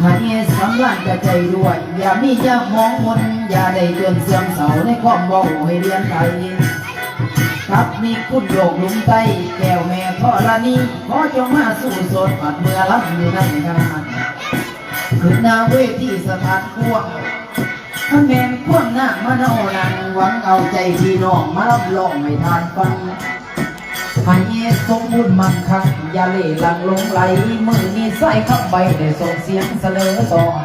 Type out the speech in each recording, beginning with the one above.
ให้สำลักกระใจด้วย อย่ามีอย่ามองมนอย่าได้จนเสื่อมเสาในความเบาให้เรียนไทยครับมีคุณโยกหลุมไตแก้วแม่พ่อละนี้ขอจงมาสู่สดปัดเมื่อรับอยู่ในงานขึ้นน้าเวทีสถานกวงท่านแม่นคว่ำหน้ามาเนานังหวังเอาใจพี่น้องมารับรองไม่ทานฟัง ให้สมบูรณ์มั่งคั่งอย่าเล่หลังลงไหลมือนี้ใส่ขับใบได้ส่งเสียงเสนอสอน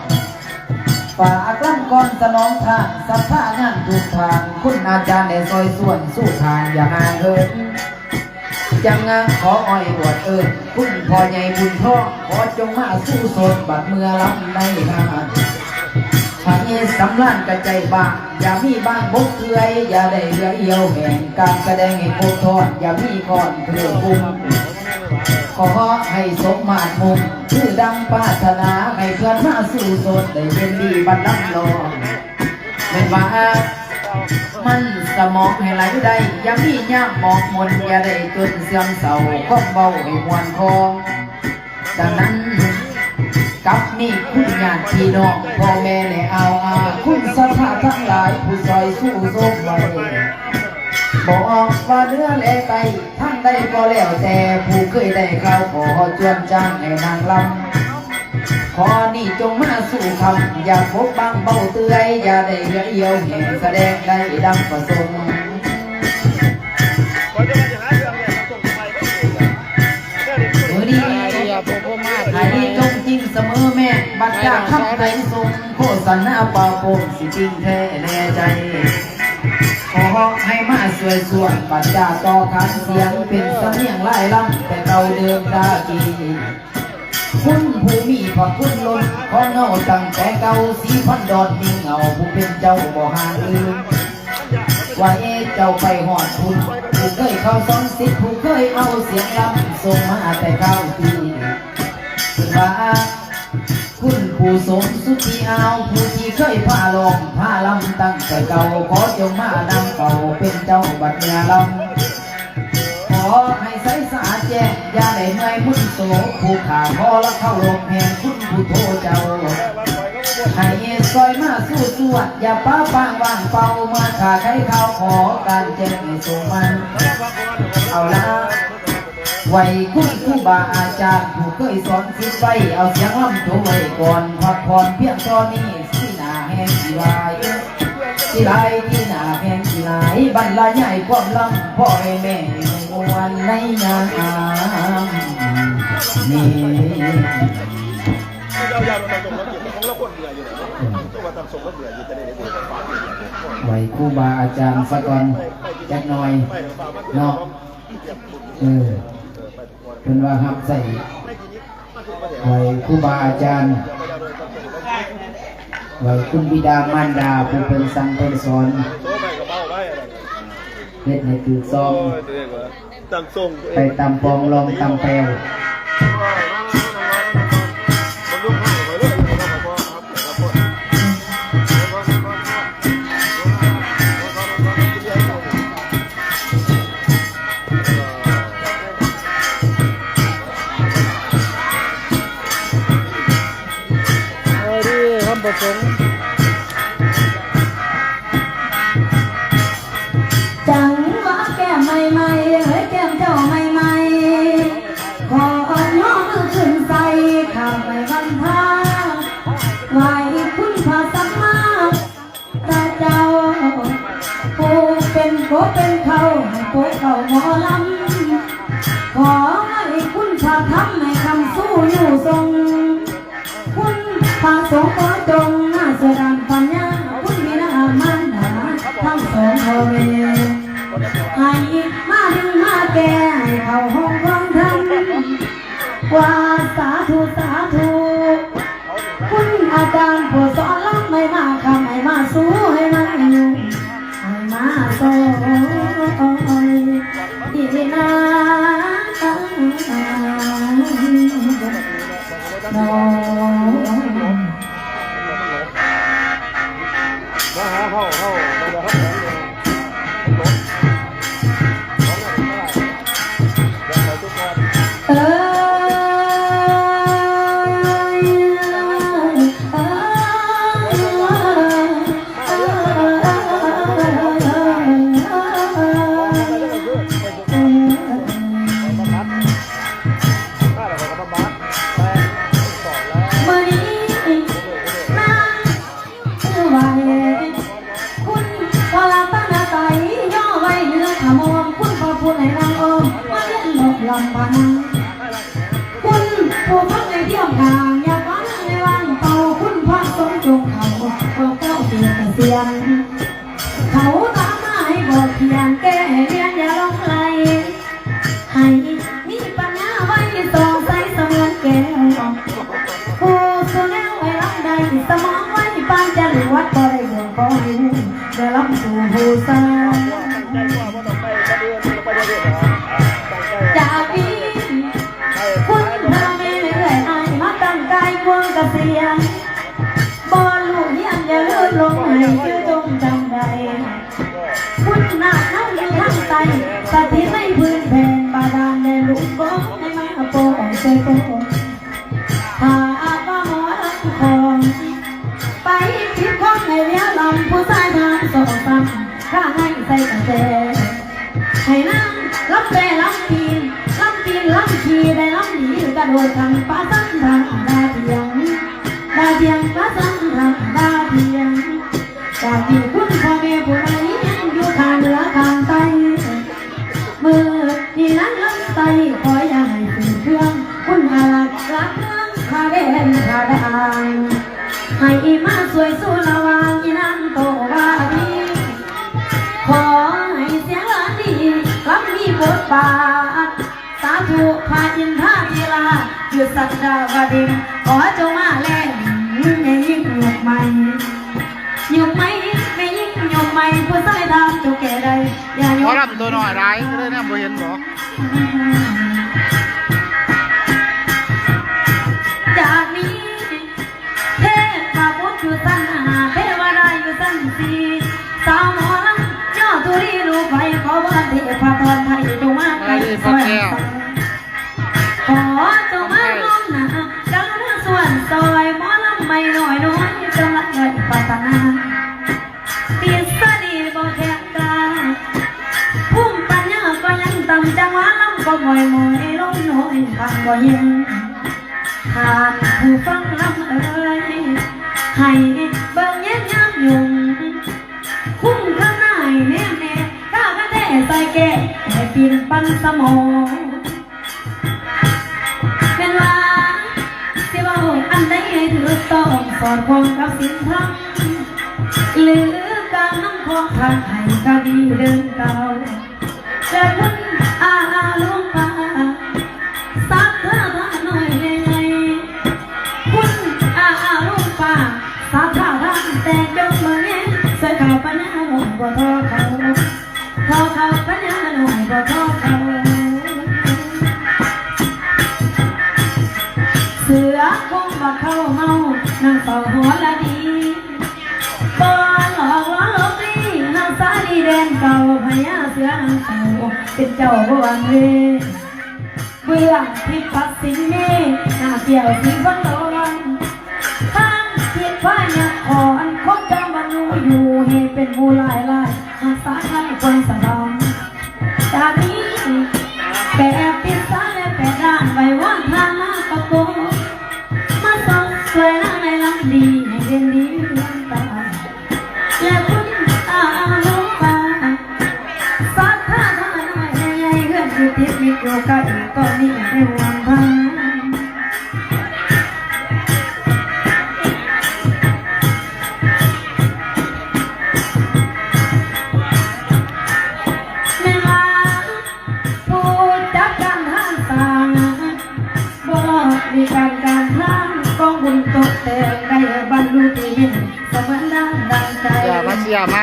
ฝากลำก่อนสนองทางสัทธางานทุกทาง คุณอาจารย์ได้ซอยส่วนสู้ทางอย่าห่างเหินจังงานขออ้อยบวชเอิญคุณพ่อใหญ่บุญทองขอจงมาสู้สดบัดเมื่อรับในงา นทางนี้สำลันกระใจบ้างอย่ามีบ้างบกเกยอย่าได้เหลือเอียวแห่งการแสดงให้ครบทอดอย่ามีก่อนเพื่อคุ้มขอให้สมมาตรมุมชื่อดังปรารถนาให้เพื่อนมาสู่สดได้เป็นดีบันลังรองแม่นว่ามันสมองให้ไหลได้อย่ามีย่ามมองมนอย่าได้จนเสื่อมเศร้าก้มเบาให้มวนคอดังนั้น กับนี่คุณญาติพี่น้องพ่อแม่และเอาอาคุณสถาทั้งหลายผู้ซอยสู้โซกไว้บอกว่าเนื้อแลไตทั้งได้ก็แล้วแต่ผู้เคยได้ข่าขอจวนจ้างให้นางลำขอนี่จงมาสู่คำอย่าพบบางเบาเตือยอย่าได้เหลือเอียวเห็นแสดงได้ดังประสงค์ บัดจากคำไทยทรงโฆษณาป่าโปงสิจริงแท้แน่ใจ ขอให้มาสวยสวนปัญญาต่อขันเสียงเป็นสำเนียงไล่ลำแต่เราเดิมดากีคุณผู้มีพระคุณล้นขอเงาตั้งแต่เก่าสีพันดอนมีเงาผู้เป็นเจ้าบ่ห่างลืมว่าเอเจ้าไปหอดคุณผู้เคยเข้าสอนสิทธิ์ผู้เคยเอาเสียงลำส่งมาแต่เก้าปีถึงว่า คุณผู้สมสุธีเอาผู้ที่เคยพาลองพาลำตั้งแต่เก่าขอจงมานำเก่าเป็นเจ้าบัดเมียลำขอให้ใสสาแจ้งอย่าได้เมื่อยมึนโสผู้ขาขอละเข้าลงแห่งคุณผู้โทเจ้าให้ซอยมาสู้สวดอย่าป้าปางว่างเป่ามาขาใครเขาขอการแจ้งให้สมัน เอาละ ไว้คุณครูบาอาจารย์ผู้เคยสอนสิไปเอาเสียงลำโถไว้ก่อนพักผ่อนเพียงตอนนี้สิหนาแห้งสิลายสิลายที่หนาแห้งสิลายบรรลายใหญ่ความลำพ่อแม่มวนในงานอามนี่เรายาวเราส่งาคนเบื่ออยู่แล้วตัวมาทำส่งระเบียบอยู่จะได้ได้ดูฟ้าอยู่ไว้ครูบาอาจารย์สักก่อนจักหน่อยเนาะเก็บบุญ เออไปทุกวันเป็นว่าฮับใส่ไม่ทีนี้มันคือประเดี๋ยวไว้ครูบาอาจารย์ไปดาวโดยต้องส่งแล้วไว้คุณบิดามารดาผู้เป็นสั่งเป็นสอนโซ่ไปกับเบ้าไปอะไรเฮ็ดให้ถือซองโอ้ยตัวเองวะตั้งส่งตัวเอไปงตำปองลองตำแปว โกเป็นเขาให้โกเขาหมอลำขอให้คุณพระทำให้คำสู้อยู่ทรง คุณพระสงฆ์ขอจงหน้าเสดานปัญญาคุณบิดามารดาทั้งสองพ่อแม่ให้มาดึงมาแก่ให้เขาห้องร้องทำว่าสาธุสาธุคุณอาจารย์ผู้สอนรับไม่มาคำให้มาสู้ให้มาอยู่ มาโซ่ดีนะน้องมาหาเข้าเข้า ลำพังคุณผู้พักในเที่ยงทางอย่าฟังในวางเป่าคุณพระสมจงเขาเขาเก้าเปลี่ยนเสียง เขาตามมาให้บอกเพียงแก้เรียนอย่าลงไหลให้มีปัญญาไว้ต่อใสเสมือนแก้วผู้สูงแนวไว้รัใดสมองไว้ปานจะรู้วัดบ่ได้ห่วงก็เห็นจะรัมสู่หูซ้าย ระโดดทางป้าสันทางดาเทียงดาเทียงป้าสันทางดาเทียงจากที่คุณพ่อแม่ผู้ใดยังอยู่ข้างเหนือข้างใต้มือที่นั้นลำไส้ขออย่าให้ถึงเครื่อง คุณอาลักรักเมืองข้าเด่นข้าดังให้อีมาสวยสู้ระวางอีนั่นโตว่าดีขอให้เสียงหลานดีรับมีบทบาทสา ธุพาอินทาทีลาหยุดสักดาวดินขอจงมาแลงในยิ่งหยกใหม่หยกไหมไม่ยิ่งหยกใหม่ผู้ชายทำจุกแก่ใดอย่าหยหมอกลำตัวน้อยร้ายก็เลยนะบ่เห็นบ่จากนี้เทพบุตรอยู่สั้นหาเทวดาอยู่สั้นสีสาวหมอลำย่อตุรีลูกไปขอว่าเทพตอนไทยจงมาไกลสวย ขอจงมามองหน้าจังมาส่วนซอยหมอลำไม่น้อยน้อยจงรักเลยปัตนาตีสดีบ่แข็งกาพุ่มปัญญาก็ยังต่ำจังหวะลำก็งอยงอยลงน้อยฟังบ่เย็นทานผู้ฟังลำเอ่ยให้เบิ่งแย้มย้ำยุงคุ้มข้างหน้าแน่แน่ข้าก็แท้ใส่แก่ให้ปีนปั้นสมอง อันใดให้ถือต้องสอดคล้องกับสิ่งทำหรือการนั่งของทางให้คดีเดินเก่าและคุณ แดงเก่าพญาเสือน้ำเก่าเป็นเจ้าบ่วังเวเบื้องที่ปักสินเมหน้าเกี่ยวสีฟันลอนทางที่พายักขอนคบจำมนูอยู่ให้เป็นหมูหลายลายอาสาให้คนสลองจากนี้แปะปิดสาและแปะด้านไว้ว่างทาง อยู่ติดมิตอยู่ใกล้ก็มีให้หวังพันแม่ว่าผู้จัดการทางต่างบอกมีการการทางกองบุญตกแต่งได้บรรลุที่ยินสมือนดังใจอย่ามาเชียร์มา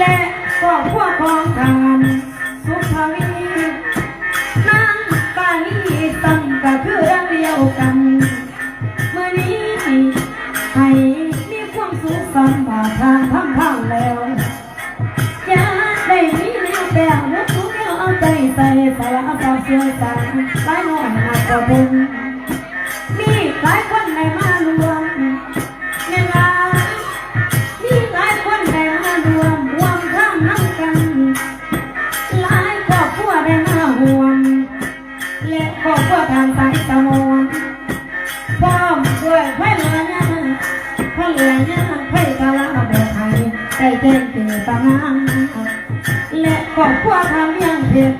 และครอบครัวของทานสุภาวีนางปานีตั้งก็คือเรื่องเดียวกันเมื่อนี้ให้มีความสุขสำบาทางทั้งทางแล้วอย่าได้มีแนวแปลกมุกทุกแนวเอาใจใส่สละสาวเสียสารหลายน้อยมากกว่าบุญ ได้แจ้งเกิดตางและครอบครัวทางเลี้ยงเพชร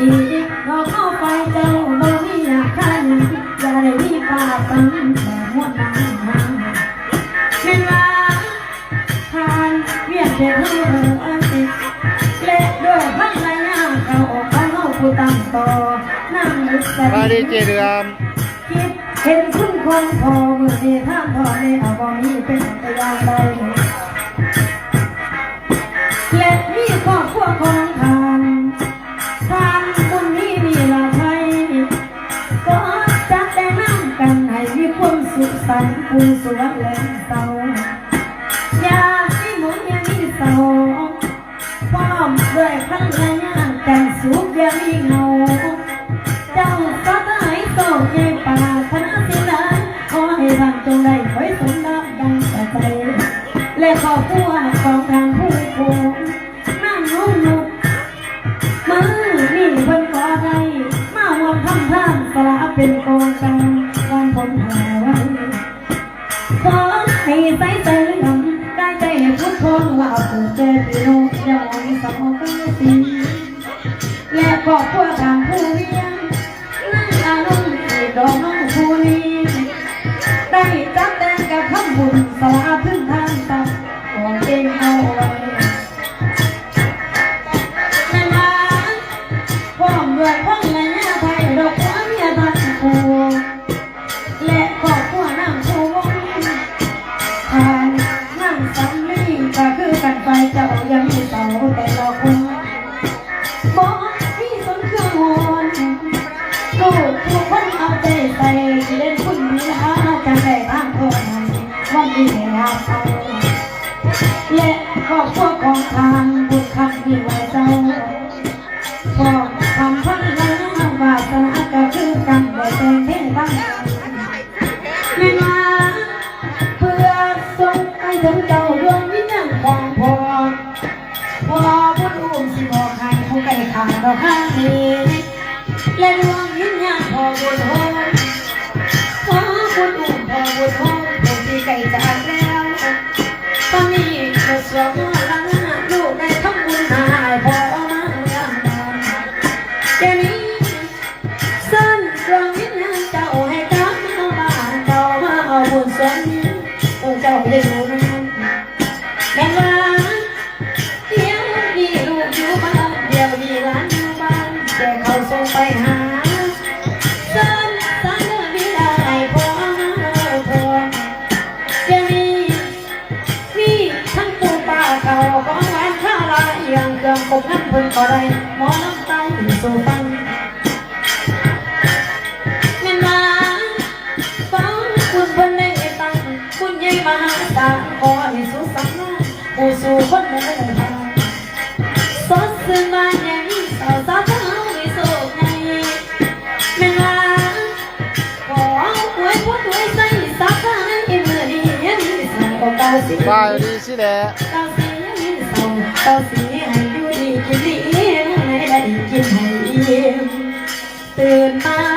อีกเราเข้าไปเจ้าบ่มีอยากขันอย่าได้มีป่าตังแบบหมดนางแม่นว่าทานเวียนเพชรเออเออและด้วยพันระยะเขาออกเขาเฮาผู้ตั้งต่อนั่งนึกสมาดีเจเดือมคิดเห็นคุณคงพอเมื่อที่ท่าพอในเอาบ่มีเป็นพยานใด วของทานทานบุญนี้มีลาภัยก็จะได้นั่งกันให้มีความสุขสันต์ปูสวรรค์และเศร้าอย่ามีหมุนอย่ามีเศร้าพร้อมด้วยพันระยะกันสุขอย่ามีเงาเจ้าก็ได้โตใหญ่ป่าธนาสิลาขอให้บ้านจงได้ไว้สมดังดังใจและขอผู้ว่าของทางผู้ และครอบครัวของทางบุญคำที่ไว้เจ้าพอคำพันแล้ววาสนาก็คือกันแต่แต่งเพลงตั้งไม่มาเพื่อส่งให้ถึงเจ้าดวงวิญญาณของพ่อพ่อบุญอุ้มสิบอกให้ผู้ไก่ขาดอกข้างนี้และดวงวิญญาณพอบุญโฮ น้ำพึ่งก็ได้หมอน้ำตาสู่ฟังแม่นว่าฟังคุณเพิ่นได้ตังคุณใหญ่มหาศาลขอให้สุขสันต์ผู้สู่คนเดินทางสดสื่นมาใหญ่สาวสาวเท้าไม่โศกในแม่ลาขอหวยพุทธหวยใส่สักการะอีมือดียังมีสาวของเก้าสิบบายดีสิแหละเก้าสิยังมีสาวเก้าสิให้อยู่ดีกินดีให้ได้กิ เตื่นมา